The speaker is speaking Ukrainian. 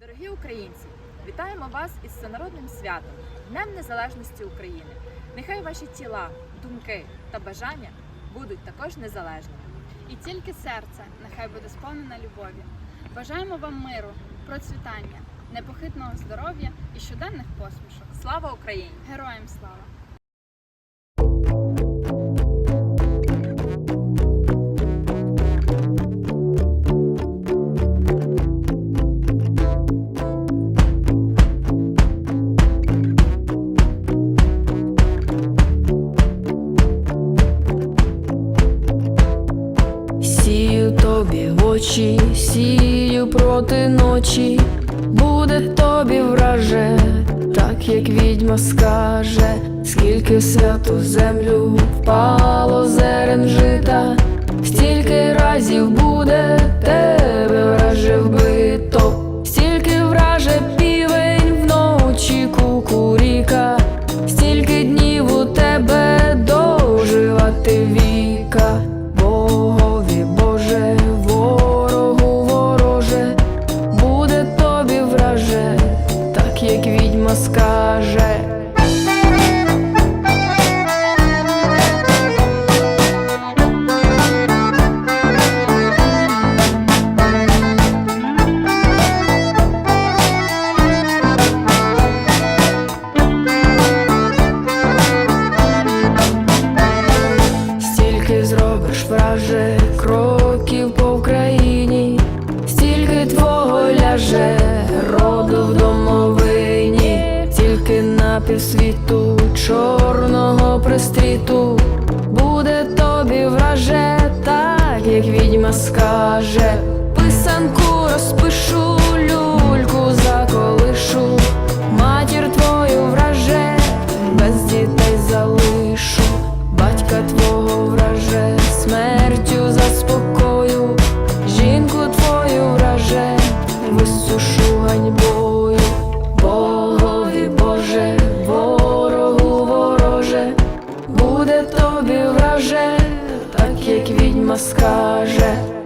Дорогі українці, вітаємо вас із всенародним святом, Днем Незалежності України. Нехай ваші тіла, думки та бажання будуть також незалежними. І тільки серце нехай буде сповнене любові. Бажаємо вам миру, процвітання, непохитного здоров'я і щоденних посмішок. Слава Україні! Героям слава! Тобі в очі, сію проти ночі, буде тобі враже, так як відьма скаже, скільки святу землю впало зерен кроків по Україні, стільки твого ляже роду в домовині, тільки на півсвіту чорного пристріту. Буде тобі враже, так як відьма скаже. Тобі враже, так як відьма скаже.